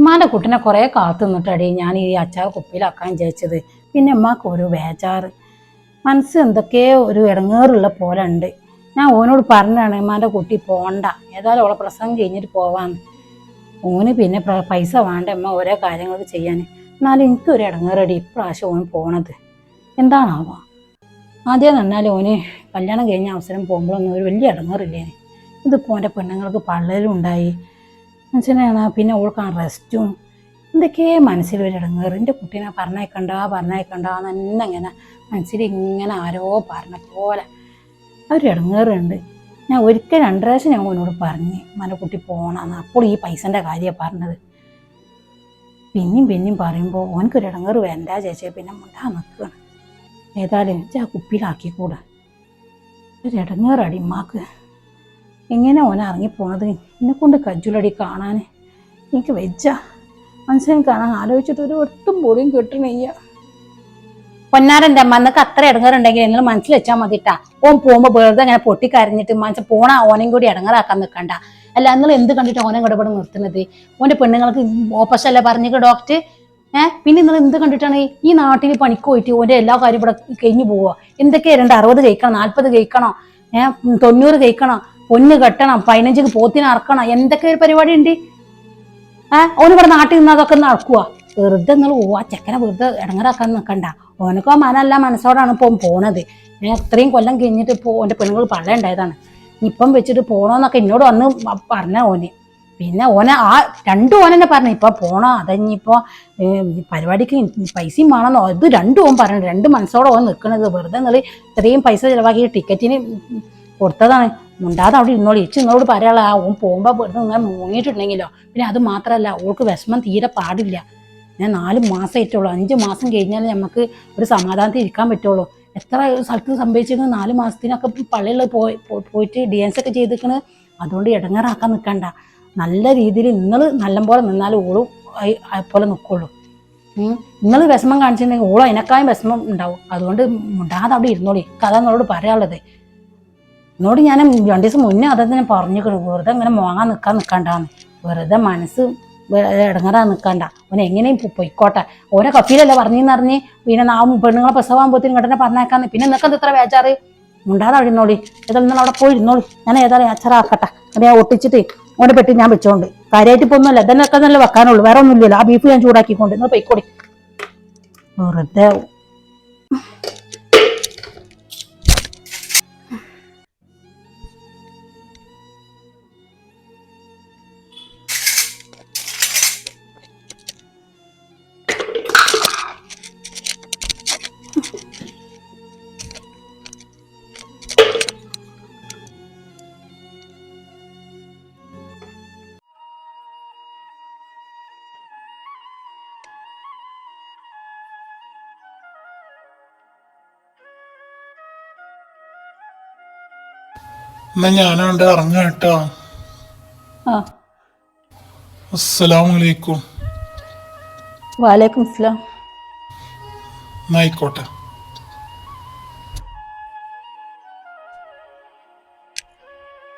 ഉമ്മാന്റെ കുട്ടിനെ കുറേ കാത്തു നിന്നിട്ടടി ഞാൻ ഈ അച്ചാർ കുപ്പിയിലാക്കാൻ വിചാരിച്ചത്. പിന്നെ ഉമ്മാക്ക് ഒരു ബേജാറ്. മനസ്സ് എന്തൊക്കെയോ ഒരു ഇടങ്ങേറുള്ള പോലെ ഉണ്ട്. ഞാൻ ഓനോട് പറഞ്ഞാണ് ഉമ്മാന്റെ കുട്ടി പോണ്ട. ഏതായാലും അവളെ പ്രസംഗം കഴിഞ്ഞിട്ട് പോവാന്ന്. ഓന് പിന്നെ പൈസ വേണ്ട അമ്മ ഓരോ കാര്യങ്ങളൊക്കെ ചെയ്യാൻ എന്നാലും എനിക്കൊരു ഇടങ്ങേറടി ഇപ്രാവശ്യം ഓന് പോണത്. എന്താണാവോ? ആദ്യം നന്നാലും ഓന് കല്യാണം കഴിഞ്ഞ അവസരം പോകുമ്പോഴൊന്നും ഒരു വലിയ ഇടങ്ങേറില്ലേ ഇതിപ്പോൾ എന്റെ പെണ്ണുങ്ങൾക്ക് പള്ളലും ഉണ്ടായി. മനസ്സിലാണോ പിന്നെ ഓൾക്കാൻ റെസ്റ്റും എന്തൊക്കെ മനസ്സിൽ ഇടങ്ങേറ്. എന്റെ കുട്ടീനെ പറഞ്ഞേക്കണ്ട പറഞ്ഞേക്കണ്ട എന്ന് ഇങ്ങനെ മനസ്സിൽ ഇങ്ങനെ ആരോ പറഞ്ഞ പോലെ ഒരു ഇടങ്ങേറുണ്ട് ഞാൻ ഒരിക്കൽ രണ്ട് പ്രാവശ്യം ഞാൻ എന്നോട് പറഞ്ഞ് മന കുട്ടി പോകണമെന്ന് അപ്പോൾ ഈ പൈസന്റെ കാര്യമാണ് പറഞ്ഞത്. പിന്നെയും പിന്നെയും പറയുമ്പോൾ ഓനക്കൊരു ഇടങ്ങേറ് വേണ്ട ചേച്ചിയെ പിന്നെ മുണ്ടാ നിൽക്കുകയാണ് ഏതായാലും ചാ ആ കുപ്പിയിലാക്കിക്കൂടാ. ഒരു ഇടങ്ങേറടി ഉമ്മാക്ക്. എങ്ങനെ ഓൻ ഇറങ്ങിപ്പോണത് എന്നെ കൊണ്ട് കജ്ജുലടി കാണാൻ എനിക്ക് വെച്ച മനസ്സിനെ കാണാൻ ആലോചിച്ചിട്ട് ഒരു ഒട്ടും പോലും കിട്ടണില്ല പൊന്നാരന്റെ അമ്മ എന്നൊക്കെ അത്ര ഇടങ്ങറുണ്ടെങ്കിൽ നിങ്ങൾ മനസ്സിൽ വെച്ചാൽ മതിട്ടാ. ഓൻ പോകുമ്പോൾ വെറുതെ അങ്ങനെ പൊട്ടിക്കരഞ്ഞിട്ട് മനസ്സിൽ പോണ ഓനെയും കൂടി ഇടങ്ങറാക്കാൻ നിൽക്കണ്ട അല്ല നിങ്ങൾ എന്ത് കണ്ടിട്ട് ഓനെ ഇടപെടും നിർത്തുന്നത്? ഓന്റെ പെണ്ണുങ്ങൾക്ക് ഓപ്പസ് അല്ലേ പറഞ്ഞിട്ട് ഡോക്ടർ? ഏഹ് പിന്നെ നിങ്ങൾ എന്ത് കണ്ടിട്ടാണ് ഈ നാട്ടിൽ പണിക്ക് പോയിട്ട് ഓന്റെ എല്ലാ കാര്യം ഇവിടെ കഴിഞ്ഞു പോവുക എന്തൊക്കെയാ രണ്ട് അറുപത് കഴിക്കണം നാൽപ്പത് കഴിക്കണോ? ഏഹ് തൊണ്ണൂറ് കഴിക്കണം? പൊന്ന് കെട്ടണം പതിനഞ്ചിക്ക് പോത്തിന് അറക്കണം എന്തൊക്കെ ഒരു പരിപാടി ഉണ്ട് ഏഹ് ഓന് ഇവിടെ നാട്ടിൽ നിന്ന് അതൊക്കെ നടക്കുക വെറുതെ നിങ്ങൾ ഓ ആ ചെക്കനെ വെറുതെ ഇടങ്ങറാക്കാൻ നിൽക്കണ്ട ഓനക്കോ മനല്ല മനസ്സോടാണ് ഇപ്പം പോണത്. ഞാൻ എത്രയും കൊല്ലം കഴിഞ്ഞിട്ട് ഇപ്പോൾ ഓന്റെ പെണ്ണുങ്ങൾ പള്ളയുണ്ടായതാണ് ഇപ്പം വെച്ചിട്ട് പോണോന്നൊക്കെ എന്നോട് വന്ന് പറഞ്ഞ ഓന്. പിന്നെ ഓനെ ആ രണ്ടും ഓനെന്നെ പറഞ്ഞു ഇപ്പം പോണോ അതഞ്ഞിപ്പോൾ പരിപാടിക്ക് പൈസയും വേണമെന്നോ ഇത് രണ്ടും ഓൻ പറഞ്ഞു രണ്ട് മനസ്സോടെ ഓൻ നിൽക്കണത് വെറുതെ നിങ്ങൾ ഇത്രയും പൈസ ചിലവാക്കി ടിക്കറ്റിന് കൊടുത്തതാണ് മുണ്ടാതെ അവിടെ ഇരുന്നോളി. ഇച്ച് നിങ്ങളോട് പറയാനുള്ള ആ ഓൻ പോകുമ്പോൾ വെറുതെ ഇങ്ങനെ മുങ്ങിയിട്ടുണ്ടെങ്കിലോ? പിന്നെ അത് മാത്രമല്ല ഓൾക്ക് വിഷമം തീരെ പാടില്ല. ഞാൻ നാല് മാസം ഏറ്റുള്ളൂ അഞ്ച് മാസം കഴിഞ്ഞാൽ നമുക്ക് ഒരു സമാധാനത്തിൽ ഇരിക്കാൻ പറ്റുള്ളൂ. എത്ര സ്ഥലത്ത് സംഭവിച്ചിരിക്കുന്നത് നാല് മാസത്തിനൊക്കെ പള്ളിയിൽ പോയി പോയിട്ട് ഡാൻസ് ഒക്കെ ചെയ്തിരിക്കണ് അതുകൊണ്ട് ഇടങ്ങാറാക്കാൻ നിൽക്കണ്ട നല്ല രീതിയിൽ നിങ്ങൾ നല്ലപോലെ നിന്നാൽ ഓളും പോലെ നിൽക്കുള്ളൂ നിങ്ങൾ വിഷമം കാണിച്ചിട്ടുണ്ടെങ്കിൽ ഓളും അതിനേക്കാളും വിഷമം ഉണ്ടാവും. അതുകൊണ്ട് മുണ്ടാതെ അവിടെ ഇരുന്നോളി. കഥ നിങ്ങളോട് പറയാനുള്ളത്. എന്നോട് ഞാൻ രണ്ടു ദിവസം മുന്നേ അതെന്നെ പറഞ്ഞിക്കണു വെറുതെ ഇങ്ങനെ മോങ്ങാൻ നിൽക്കാൻ നിൽക്കണ്ടാന്ന് വെറുതെ മനസ്സ് ഇടങ്ങറാൻ നിൽക്കണ്ട ഓൻ എങ്ങനെയും പൊയ്ക്കോട്ടെ. ഓരോ കപ്പിയിലല്ലേ പറഞ്ഞെന്ന് അറിഞ്ഞ് പിന്നെ നാ പെണ്ണുങ്ങളെ പ്രസവാകുമ്പോഴത്തേനും ഇങ്ങോട്ടെ പറഞ്ഞേക്കാന്ന്. പിന്നെ നിൽക്കുന്നത് ഇത്ര വേചാറ് ഉണ്ടാതെ ഇരുന്നോളി. ഏതായാലും നിങ്ങൾ അവിടെ പോയി ഇരുന്നോളി. ഞാൻ ഏതായാലും അച്ചറാക്കട്ടെ അത് ഞാൻ ഒട്ടിച്ചിട്ട് ഓനെ പെട്ടി ഞാൻ വെച്ചോണ്ട്. കാര്യമായിട്ട് ഇപ്പൊ ഒന്നുമല്ല ഇതന്നൊക്കെ നല്ല വെക്കാനുള്ളൂ. വേറെ ഒന്നുമില്ലല്ലോ. ആ ബീഫ് ഞാൻ ചൂടാക്കിക്കൊണ്ട്. നിങ്ങൾ പൊയ്ക്കോടി വെറുതെ എന്നാ ഞാനവിടെ ഇറങ്ങാം കേട്ടോ. അസ്സലാമലൈക്കും വാലേക്കും അസ്സലാം. എന്നായിക്കോട്ടെ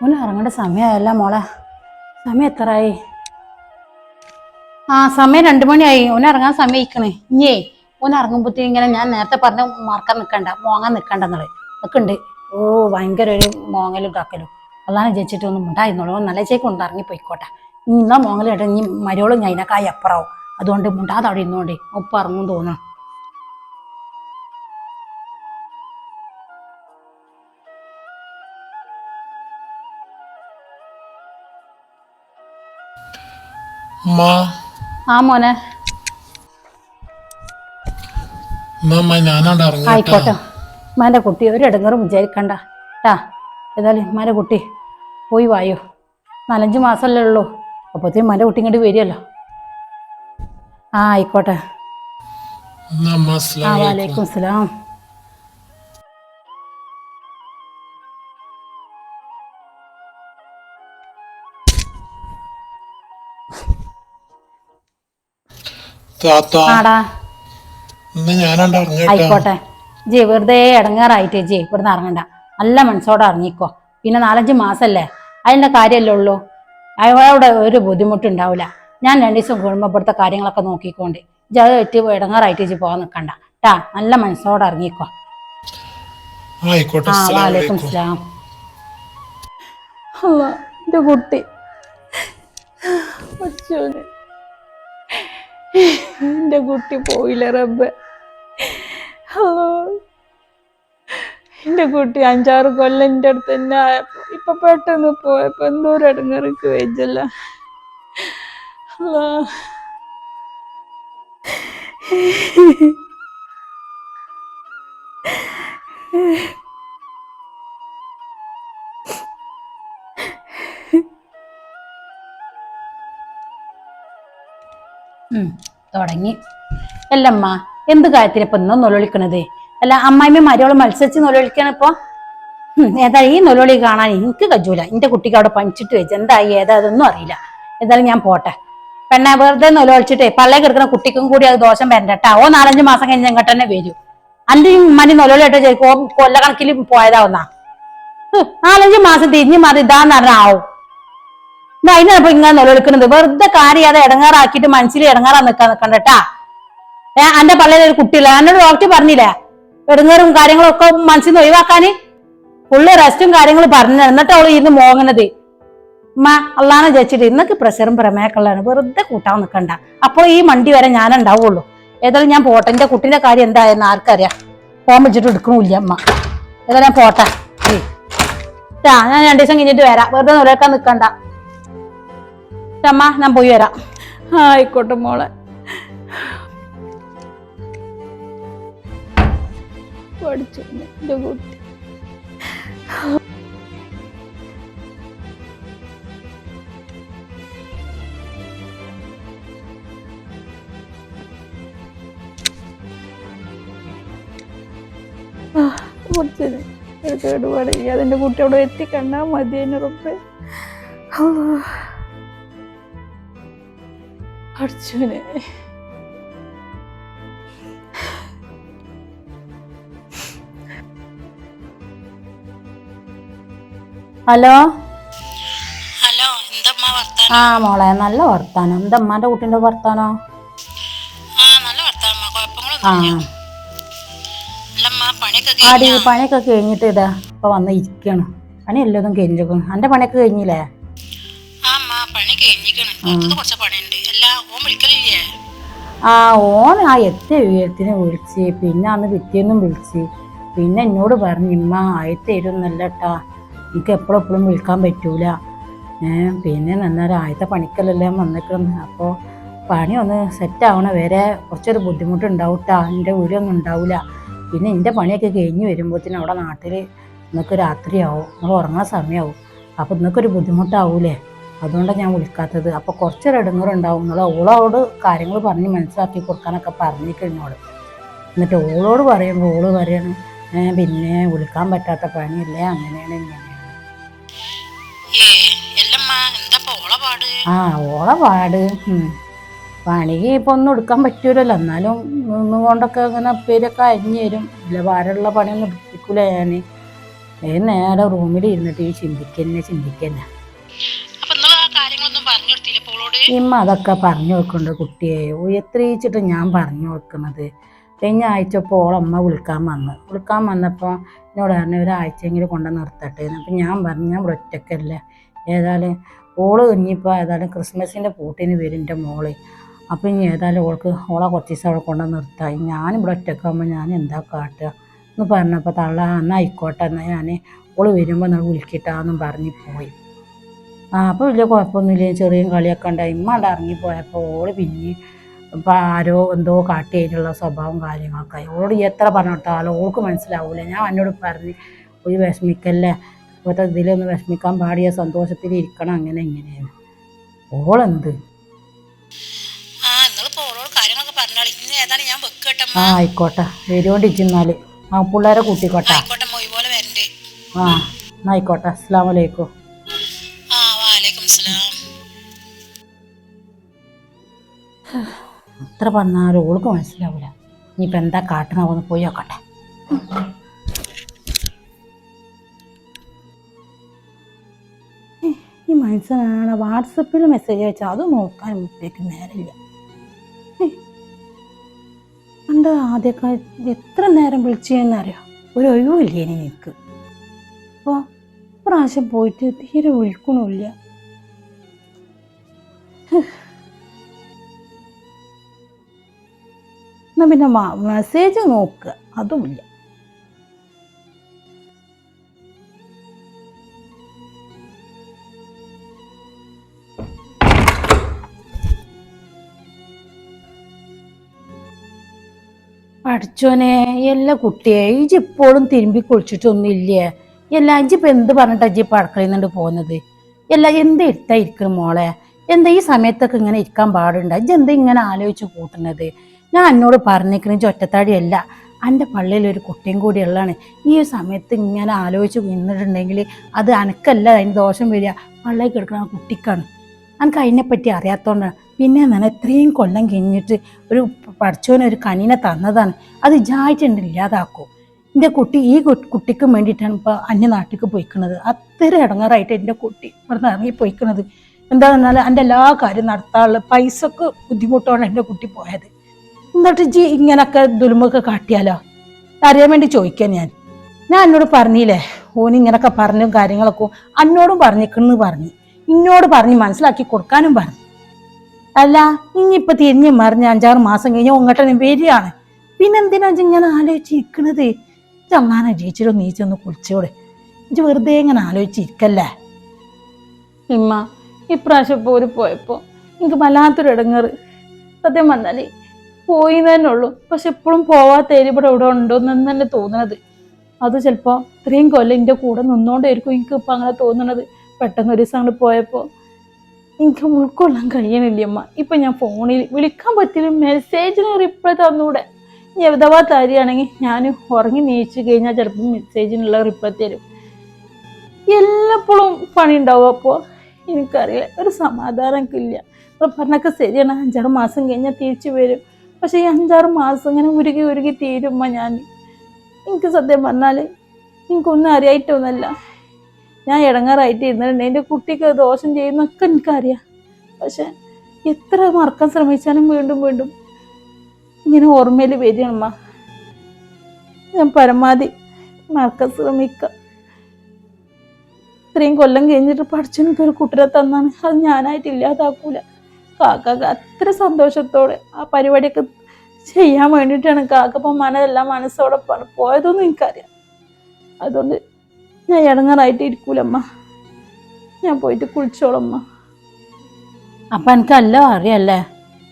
ഓന് ഇറങ്ങേണ്ട സമയമല്ല മോളെ. സമയം എത്രയായി? ആ സമയം രണ്ടു മണിയായി. ഓന ഇറങ്ങാൻ സമയക്കണേ ഇനിയേ ഓന ഇറങ്ങുമ്പോഴത്തേക്കും ഇങ്ങനെ ഞാൻ നേരത്തെ പറഞ്ഞ മറക്കാൻ നിൽക്കണ്ട മോങ്ങാൻ നിൽക്കണ്ടെന്നുള്ളത് ഒക്കെ ഉണ്ട്. ഓ ഭയങ്കര ഒരു മോങ്ങലും ഇതാക്കലും അതാണ് ജയിച്ചിട്ട് ഒന്നും ഉണ്ടായിരുന്നുള്ളൂ നല്ല ചേക്ക് കൊണ്ട് ഇറങ്ങി പോയിക്കോട്ടെ ഇനി ഇന്നാ മോങ്ങൽ കേട്ടോ ഇനി മരോളും ഞാൻ അതിനേക്കായി അപ്പുറവും. അതുകൊണ്ട് മുണ്ടാതെ അവിടെ ഇരുന്നോണ്ടേ ഒപ്പം ഇറങ്ങും തോന്നുന്നു. ആ മോനെ. ആയിക്കോട്ടെ. ഉമ്മാന്റെ കുട്ടി ഒരു ഇടങ്ങറും വിചാരിക്കണ്ട. ട്ടാ ഏതായാലും ഉമ്മാന്റെ കുട്ടി പോയി വായോ. നാലഞ്ച് മാസമല്ലേ ഉള്ളൂ. അപ്പോഴത്തേക്കും ഉമ്മാന്റെ കുട്ടി ഇങ്ങോട്ട് വരികയല്ലോ. ആ ആയിക്കോട്ടെ. ആ വാലേക്കും സലാം. ആയിക്കോട്ടെ. ജി വെറുതെ ഇടങ്ങാറായിട്ട് ജി ഇവിടുന്ന് ഇറങ്ങണ്ട. നല്ല മനസ്സോടെ ഇറങ്ങിക്കോ. പിന്നെ നാലഞ്ച് മാസമല്ലേ അതിന്റെ കാര്യമല്ലേ ഉള്ളൂ? അയാളുടെ ഒരു ബുദ്ധിമുട്ടുണ്ടാവില്ല ഞാൻ രണ്ട് ദിവസം കൂടുമ്പോൾ ഇവിടുത്തെ കാര്യങ്ങളൊക്കെ നോക്കിക്കൊണ്ട്. ജായിട്ട് ഇടങ്ങാറായിട്ട് ജി പോകാൻ നിൽക്കണ്ട ട്ടാ നല്ല മനസ്സോടെ ഇറങ്ങിക്കോ. ആയിക്കോട്ടെ ആ വാലേക്കും. സ്ലാം. എന്റെ കുട്ടി. എന്റെ കുട്ടി പോയില്ല റബ്ബേ. എന്റെ കുട്ടി അഞ്ചാറ് കൊല്ലം എന്റെ അടുത്ത് തന്നെ ഇപ്പൊ പെട്ടെന്ന് പോയപ്പോ എന്തോരം ഇടങ്ങറിക്ക് വെച്ചല്ല തുടങ്ങി. അല്ലമ്മ എന്ത് കാര്യത്തിന് ഇപ്പൊ ഇന്നും നൊലൊളിക്കണത്? അല്ല അമ്മായിമ്മ മരിയോളം മത്സരിച്ച് നൊലൊളിക്കണിപ്പോ ഇപ്പൊ? ഉം, ഏതാ ഈ നൊലൊളി കാണാൻ എനിക്ക് കജൂല. എന്റെ കുട്ടിക്ക് അവിടെ പണിച്ചിട്ട് വെച്ച് എന്തായി ഏതാ അതൊന്നും അറിയില്ല. എന്തായാലും ഞാൻ പോട്ടെ. പെണ്ണെ വെറുതെ നൊലൊളിച്ചിട്ടേ പള്ളേ കിടക്കുന്ന കുട്ടിക്കും കൂടി അത് ദോഷം വരണ്ടട്ടാ ഓ നാലഞ്ച് മാസം കഴിഞ്ഞ് ഞങ്ങട്ട് തന്നെ വരൂ. അന്റെ മണി നൊലൊളിയായിട്ട് ചോദിക്കും ഓ കൊല്ലക്കണക്കിൽ പോയതാവുന്നാ. ഒന്നാ നാലഞ്ച് മാസം തിരിഞ്ഞു മാറി ഇതാന്ന് നടനാവും അതിനാണ് ഇപ്പൊ ഇങ്ങനെ നിലവിളിക്കുന്നത് വെറുതെ കാര്യം അത് ഇടങ്ങാറാക്കിയിട്ട് മനസ്സിൽ ഇടങ്ങാറാ നിക്കാൻ നിക്കണ്ടട്ടാ ഏ അന്റെ പള്ളിയിൽ ഒരു കുട്ടിയില്ല? എന്നോട് ഡോക്ടർ പറഞ്ഞില്ല? എടുങ്ങറും കാര്യങ്ങളും ഒക്കെ മനസ്സിൽ നിന്ന് ഒഴിവാക്കാന് ഫുള്ള് റെസ്റ്റും കാര്യങ്ങളും പറഞ്ഞു എന്നിട്ട് അവൾ ഇരുന്ന് മോങ്ങണത്. ഉമ്മ അള്ളാനെ ജയിച്ചിട്ട് ഇന്നൊക്കെ പ്രഷറും പ്രമേയക്കുള്ളതാണ് വെറുതെ കൂട്ടാൻ നിൽക്കണ്ട അപ്പോൾ ഈ മണ്ടി വരെ ഞാൻ ഉണ്ടാവുള്ളൂ ഏതായാലും ഞാൻ പോട്ടെ. എന്റെ കുട്ടിന്റെ കാര്യം എന്തായെന്ന് ആർക്കറിയാം. ഫോൺ വെച്ചിട്ട് എടുക്കണില്ല അമ്മ ഏതായാലും ഞാൻ പോട്ടെ. ഞാൻ രണ്ടു ദിവസം കഴിഞ്ഞിട്ട് വരാം. വെറുതെ നിലക്കാൻ നിൽക്കണ്ട അമ്മ ഞാൻ പോയി വരാം. ആയിക്കോട്ടെ മോളെ. പഠിച്ചു. എന്റെ കുട്ടി. എന്റെ കുട്ടി അവിടെ എത്തിക്കണ്ട? മതി അതിന് ഉറപ്പ് ഹലോ? ഹലോ എന്തമ്മ വർത്താനം? ആ മോളെ നല്ല വർത്താനം. എന്താ അമ്മാന്റെ കുട്ടീന്റെ വർത്താനോ? ആ നല്ല ആ. കുഴപ്പങ്ങളൊന്നും ആടി പണിയൊക്കെ കഴിഞ്ഞിട്ട് ഇതാ ഇപ്പൊ വന്ന് ഇരിക്കണം. പണി എല്ലാതും കഴിഞ്ഞിരിക്കും അന്റെ പണിയൊക്കെ കഴിഞ്ഞില്ലേ? ആ പണി കുറച്ച് പണിയുണ്ട്. ഓൻ വിളിക്കലില്ലേ? ആ ഓൻ ആ എത്തിയ ഉയരത്തിന് വിളിച്ച് പിന്നെ അന്ന് പിറ്റേന്നും വിളിച്ച് പിന്നെ എന്നോട് പറഞ്ഞു ഇമ്മ ആയത്തേരുന്നല്ല കേട്ടാ എനിക്ക് എപ്പോഴും എപ്പോഴും വിൽക്കാൻ പറ്റൂല പിന്നെ നന്നേരം ആദ്യത്തെ പണിക്കലെല്ലാം വന്നിട്ടുണ്ട് അപ്പോൾ പണി ഒന്ന് സെറ്റ് ആവണ വരെ കുറച്ചൊരു ബുദ്ധിമുട്ടുണ്ടാവും കേട്ടോ എന്റെ വീടൊന്നും ഉണ്ടാവില്ല പിന്നെ എന്റെ പണിയൊക്കെ കഴിഞ്ഞ് വരുമ്പോഴത്തേനും അവിടെ നാട്ടിൽ ഇന്നൊക്കെ രാത്രിയാവും. നമ്മൾ ഉറങ്ങാൻ സമയമാവും അപ്പോൾ ഒരു ബുദ്ധിമുട്ടാവൂലേ? അതുകൊണ്ടാണ് ഞാൻ വിളിക്കാത്തത്. അപ്പോൾ കുറച്ചൊരു ഇടങ്ങറുണ്ടാവും. എന്നുള്ള ഓളോട് കാര്യങ്ങൾ പറഞ്ഞ് മനസ്സിലാക്കി കൊടുക്കാനൊക്കെ പറഞ്ഞിരിക്കുന്നോട് എന്നോട്. എന്നിട്ട് ഓളോട് പറയുമ്പോൾ ഓൾ പറയണം പിന്നെ വിളിക്കാൻ പറ്റാത്ത പണിയല്ലേ? അങ്ങനെയാണ് ഇങ്ങനെയാണ്. ആ ഓള പാട്. പണിക്ക് ഇപ്പൊ ഒന്നും എടുക്കാൻ പറ്റൂലല്ലോ. എന്നാലും നിന്ന് കൊണ്ടൊക്കെ അങ്ങനെ പേരൊക്കെ അരിഞ്ഞു തരും. ഇല്ല ഭാരമുള്ള പണിയൊന്നും എടുപ്പിക്കൂല ഞാൻ ഏ നേരെ റൂമിൽ ഇരുന്നിട്ട് ഈ ചിന്തിക്കന്നെ ചിന്തിക്കന്നെ. ഇമ്മ അതൊക്കെ പറഞ്ഞു കൊടുക്കുന്നുണ്ട് കുട്ടിയെ. എത്രയിച്ചിട്ട് ഞാൻ പറഞ്ഞു കൊടുക്കുന്നത് കഴിഞ്ഞ ആഴ്ച ഇപ്പോൾ ഓളമ്മ വിളിക്കാൻ വന്ന്. വിളിക്കാൻ വന്നപ്പോൾ എന്നോട് പറഞ്ഞു ഒരാഴ്ചയെങ്കിലും കൊണ്ട് നിർത്തട്ടെ. അപ്പം ഞാൻ പറഞ്ഞു ഞാൻ ഇവിടെ ഒറ്റക്കല്ലേ. ഏതായാലും ഓൾ ഇനിയിപ്പോൾ ഏതായാലും ക്രിസ്മസിന്റെ പൂട്ടിന് വരും എന്റെ മോൾ. അപ്പം ഇനി ഏതായാലും ഓൾക്ക് ഓളെ കുറച്ച് ദിവസം അവിടെ കൊണ്ട് നിർത്താം. ഞാനിവിടെ ഒറ്റക്കാകുമ്പോൾ ഞാൻ എന്താ കാട്ടുക? എന്ന് പറഞ്ഞപ്പോൾ തള്ള എന്നാൽ ആയിക്കോട്ടെ എന്നാൽ ഞാൻ ഓൾ വരുമ്പോൾ നിങ്ങൾ വിളിക്കിട്ടാന്നും പറഞ്ഞ് പോയി. ആ അപ്പോൾ വലിയ കുഴപ്പമൊന്നുമില്ല. ചെറിയ കളിയൊക്കെ ഉണ്ടായി. ഇമ്മ അവിടെ ഇറങ്ങിപ്പോയപ്പോൾ ഓൾ പിന്നെ ഇപ്പം ആരോ എന്തോ കാട്ടിയായിട്ടുള്ള സ്വഭാവം കാര്യങ്ങളൊക്കെ ഓളോട് എത്ര പറഞ്ഞിട്ടാലും ഓൾക്ക് മനസ്സിലാവില്ല ഞാൻ എന്നോട് പറഞ്ഞ് ഒരു വിഷമിക്കല്ലേ? ഇപ്പോഴത്തെ ഇതിലൊന്ന് വിഷമിക്കാൻ പാടിയ സന്തോഷത്തിൽ ഇരിക്കണം. അങ്ങനെ ഇങ്ങനെയാണ്. ഓളെന്ത്? ആ ആയിക്കോട്ടെ. വരുവോണ്ടിരിക്കുന്നാൽ ആ പിള്ളേരെ കൂട്ടിക്കോട്ടെ. ആ ആയിക്കോട്ടെ. അസ്സാം വലൈക്കും എത്ര പറഞ്ഞാലും ഓൾക്ക് മനസ്സിലാവില്ല ഇനിയിപ്പോൾ എന്താ കാട്ടണമെന്ന് പോയി നോക്കട്ടെ. ആണ് വാട്സപ്പിൽ മെസ്സേജ് അയച്ചാൽ അത് നോക്കാൻ മുപ്പേക്ക് നേരമില്ല. പണ്ട് ആദ്യമൊക്കെ എത്ര നേരം വിളിച്ചെന്നറിയാം? ഒരു ഒഴിവില്ല ഇനി നിൽക്ക് അപ്പോൾ പ്രാവശ്യം പോയിട്ട് തീരെ വിളിക്കണില്ല. എന്നാ പിന്നെ മെസ്സേജ് നോക്കുക അതുമില്ല. പഠിച്ചോനെ എല്ലാ കുട്ടിയെ ഇജ് ഇപ്പോഴും തിരുമ്പി കുളിച്ചിട്ടൊന്നും ഇല്ലേ? എല്ലാ ഇജിപ്പോ എന്ത് പറഞ്ഞിട്ടാ ഇജ്ജ് ഇപ്പൊ അടുക്കളയിൽ നിന്നുണ്ട് പോകുന്നത്? എല്ലാ എന്ത് ഇരുത്താ ഇരിക്കണം മോളെ? എന്താ ഈ സമയത്തൊക്കെ ഇങ്ങനെ ഇരിക്കാൻ പാടുണ്ട? ഇജ്ജ് എന്താ ഇങ്ങനെ ആലോചിച്ച് കൂട്ടുന്നത്? ഞാൻ എന്നോട് പറഞ്ഞേക്കണ ഇജ് ഒറ്റത്താടിയല്ല എന്റെ പള്ളിയിൽ ഒരു കുട്ടിയും കൂടി ഉള്ളതാണ്. ഈ ഒരു സമയത്ത് ഇങ്ങനെ ആലോചിച്ച് നിന്നിട്ടുണ്ടെങ്കിൽ അത് അനക്കല്ല അതിന് ദോഷം വരിക. പള്ളിയിൽ കിടക്കുന്ന കുട്ടിക്കാണ്. എനിക്ക് അതിനെപ്പറ്റി അറിയാത്തതുകൊണ്ട് പിന്നെ ഞാൻ ഇത്രയും കൊല്ലം കഴിഞ്ഞിട്ട് ഒരു പഠിച്ചവനൊരു കനീനെ തന്നതാണ്. അത് ജായിട്ടുണ്ട് ഇല്ലാതാക്കും. എന്റെ കുട്ടി ഈ കുട്ടിക്കും വേണ്ടിയിട്ടാണ് ഇപ്പോൾ അന്യനാട്ടിലേക്ക് പോയിക്കുന്നത് അത്ര ഇടങ്ങാറായിട്ട് എന്റെ കുട്ടി ഇവിടുന്ന് ഇറങ്ങി പോയിക്കുന്നത് എന്താ പറഞ്ഞാൽ എന്റെ എല്ലാ കാര്യം നടത്താനുള്ള പൈസക്ക് ബുദ്ധിമുട്ടാണ് എന്റെ കുട്ടി പോയത്. എന്നിട്ട് ജി ഇങ്ങനൊക്കെ ദുലുമൊക്കെ കാട്ടിയാലോ? അറിയാൻ വേണ്ടി ചോദിക്കാൻ ഞാൻ. ഞാൻ എന്നോട് പറഞ്ഞില്ലേ ഓൻ ഇങ്ങനൊക്കെ പറഞ്ഞു കാര്യങ്ങളൊക്കെ. അന്നോടും പറഞ്ഞിക്കണെന്ന് പറഞ്ഞു. ഇന്നോട് പറഞ്ഞ് മനസ്സിലാക്കി കൊടുക്കാനും പറഞ്ഞു. അല്ല ഇനിയിപ്പൊ തിരിഞ്ഞ് മറിഞ്ഞ് അഞ്ചാറ് മാസം കഴിഞ്ഞാൽ ഒങ്ങട്ടനും വരികയാണ്. പിന്നെന്തിനാ ഇങ്ങനെ ആലോചിച്ചിരിക്കണത്? ചങ്ങാന ജയിച്ചിട്ട് നീച്ചൊന്ന് കുളിച്ചോടെ. ഇത് വെറുതെ ഇങ്ങനെ ആലോചിച്ചിരിക്കല്ലേ? ഇമ്മ ഇപ്രാവശ്യം പോര് പോയപ്പോ എനിക്ക് വല്ലാത്തൊരു ഇടങ്ങറ് സത്യം പറഞ്ഞാൽ പോയി തന്നെ ഉള്ളൂ. പക്ഷെ എപ്പോഴും പോവാത്ത ഇവിടെ ഇവിടെ ഉണ്ടോ എന്ന് തന്നെ തോന്നണത്. അത് ചിലപ്പോ ഇത്രയും കൊല്ലം എന്റെ കൂടെ നിന്നോണ്ടായിരിക്കും എനിക്ക് ഇപ്പൊ അങ്ങനെ തോന്നണത്. പെട്ടെന്ന് ഒരു ദിവസം അങ്ങോട്ട് പോയപ്പോ എനിക്ക് ഉൾക്കൊള്ളാൻ കഴിയണില്ല അമ്മ ഇപ്പം ഞാൻ ഫോണിൽ വിളിക്കാൻ പറ്റില്ല. മെസ്സേജിന് റിപ്ലൈ തന്നൂടെ. ഇനി അഥവാ തരികയാണെങ്കിൽ ഞാൻ ഉറങ്ങി നീച്ചു കഴിഞ്ഞാൽ ചിലപ്പോൾ മെസ്സേജിനുള്ള റിപ്ലൈ തരും. എല്ലപ്പോഴും പണി ഉണ്ടാവും അപ്പോൾ എനിക്കറിയില്ല. ഒരു സമാധാനം ഇപ്പോൾ പറഞ്ഞൊക്കെ ശരിയാണ്. അഞ്ചാറ് മാസം കഴിഞ്ഞാൽ തിരിച്ചു വരും. പക്ഷേ ഈ അഞ്ചാറ് മാസം ഇങ്ങനെ ഉരുകി ഉരുകി തീരുമ്പോൾ ഞാൻ എനിക്ക് സത്യം പറഞ്ഞാൽ എനിക്കൊന്നും അറിയായിട്ടൊന്നുമല്ല. ഞാൻ ഇടങ്ങാറായിട്ട് ഇരുന്നിട്ടുണ്ട് എന്റെ കുട്ടിക്ക് ദോഷം ചെയ്യുന്നൊക്കെ എനിക്കറിയാം. പക്ഷെ എത്ര മറക്കാൻ ശ്രമിച്ചാലും വീണ്ടും വീണ്ടും ഇങ്ങനെ ഓർമ്മയിൽ വരികയമ്മ ഞാൻ പരമാവധി മറക്കാൻ ശ്രമിക്കാം ഇത്രയും കൊല്ലം കഴിഞ്ഞിട്ട് പഠിച്ചു എനിക്കൊരു കുട്ടിയെ തന്നാണ്. അത് ഞാനായിട്ട് ഇല്ലാതാക്കൂല. കാക്ക അത്ര സന്തോഷത്തോടെ ആ പരിപാടിയൊക്കെ ചെയ്യാൻ വേണ്ടിയിട്ടാണ് കാക്ക മനതെല്ലാം മനസ്സോടെ പോയതൊന്നും എനിക്കറിയാം. അതുകൊണ്ട് ഞാൻ ഇടങ്ങാറായിട്ട് ഇരിക്കൂലമ്മ ഞാൻ പോയിട്ട് കുളിച്ചോളമ്മ. അപ്പം എനിക്ക് എല്ലാം അറിയല്ലേ?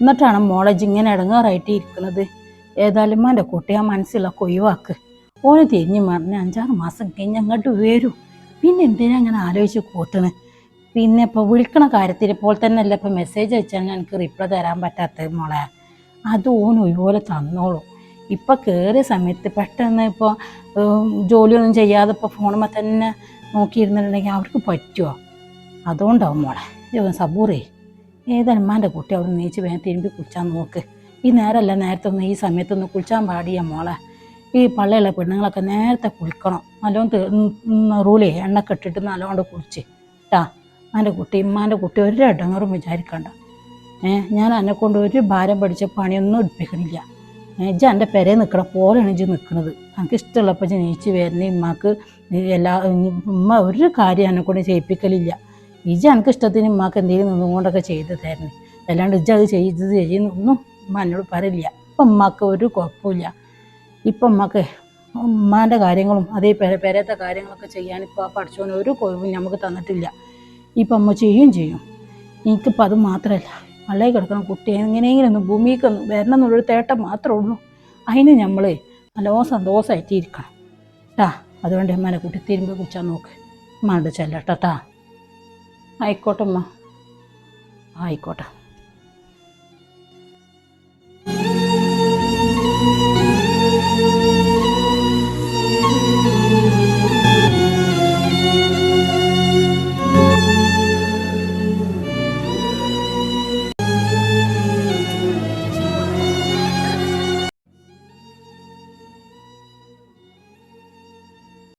എന്നിട്ടാണ് മോളേജ് ഇങ്ങനെ ഇടങ്ങാറായിട്ട് ഇരിക്കുന്നത് ഏതായാലും എന്റെ കുട്ടി ആ മനസ്സിലുള്ള കൊയ്വാക്ക് ഓന് തിരിഞ്ഞ് മറിഞ്ഞ് അഞ്ചാറ് മാസം കഴിഞ്ഞ് അങ്ങോട്ട് വരൂ. പിന്നെ എന്തിനാ അങ്ങനെ ആലോചിച്ച് കൂട്ടണ്? പിന്നെ ഇപ്പോൾ വിളിക്കണ കാര്യത്തിൽ ഇപ്പോൾ തന്നെ അല്ല ഇപ്പോൾ മെസ്സേജ് അയച്ചാൽ എനിക്ക് റിപ്ലൈ തരാൻ പറ്റാത്തത് മോളെ? അത് ഓൻ ഒരുപോലെ തന്നോളൂ. ഇപ്പം കയറിയ സമയത്ത് പെട്ടെന്ന് ഇപ്പോൾ ജോലിയൊന്നും ചെയ്യാതെ ഇപ്പോൾ ഫോണുമ്പോൾ തന്നെ നോക്കിയിരുന്നിട്ടുണ്ടെങ്കിൽ അവർക്ക് പറ്റുമോ അതുകൊണ്ടാവും മോളെ. സബൂറേ മാന്റെ കുട്ടി അവിടെ നീച്ച് വേഗം തിരുമ്പി കുളിച്ചാൽ നോക്ക്. ഈ നേരമല്ല നേരത്തെ ഒന്ന് ഈ സമയത്തൊന്നും കുളിച്ചാൻ പാടിയ മോളെ. ഈ പള്ളിയുള്ള പെണ്ണുങ്ങളൊക്കെ നേരത്തെ കുളിക്കണം. നല്ലോണം റൂലേ എണ്ണൊക്കെ കെട്ടിട്ട് നല്ലോണം കുളിച്ച്. കേട്ടാ എന്റെ കുട്ടി ഇമ്മാന്റെ കുട്ടി ഒരു ഇടങ്ങറും വിചാരിക്കണ്ട. ഏഹ് ഞാൻ എന്നെ കൊണ്ട് ഒരു ഭാരം പഠിച്ച പണിയൊന്നും എടുപ്പിക്കണില്ല. ഇജ്ജ് എന്റെ പെരേ നിൽക്കണ പോലെയാണ് ഇജ്ജ് നിൽക്കുന്നത് എനിക്ക് ഇഷ്ടമുള്ളപ്പോൾ ജനിച്ച് നീച്ച് വരുന്ന ഉമ്മാക്ക് എല്ലാ ഉമ്മ ഒരു കാര്യം എന്നെ കൊണ്ട് ചെയ്യിപ്പിക്കലില്ല. ഇജ്ജ എനിക്ക് ഇഷ്ടത്തിന് ഇമ്മക്ക് എന്തെങ്കിലും നിന്നുകൊണ്ടൊക്കെ ചെയ്ത് തരണേ. അല്ലാണ്ട് ഇജ്ജ് അത് ചെയ്ത് ചെയ്യുന്നൊന്നും ഉമ്മ എന്നോട് പറയില്ല. ഇപ്പം ഉമ്മാക്ക് ഒരു കുഴപ്പമില്ല. ഇപ്പം ഉമ്മക്ക് ഉമ്മാന്റെ കാര്യങ്ങളും അതേ പെര പെരത്തെ കാര്യങ്ങളൊക്കെ ചെയ്യാൻ ഇപ്പോൾ പഠിച്ചോന് ഒരു കുഴപ്പവും നമുക്ക് തന്നിട്ടില്ല. ഇപ്പം അമ്മ ചെയ്യും ചെയ്യും. എനിക്കിപ്പോൾ അത് മാത്രമല്ല. പള്ളയിൽ കിടക്കണം കുട്ടി എങ്ങനെയെങ്കിലും ഒന്ന് ഭൂമിക്കൊന്ന് വരണം എന്നുള്ളൊരു തേട്ടം മാത്രമേ ഉള്ളൂ. അതിന് നമ്മൾ നല്ലോണം സന്തോഷമായിട്ട് ഇരിക്കണം അതുകൊണ്ട് അമ്മേനെ കുട്ടി തിരുമ്പോൾ കുച്ചാൻ നോക്ക്. ഉമ്മാണ്ട് ചെല്ലട്ടാ ആയിക്കോട്ടെ അമ്മ ആയിക്കോട്ടെ.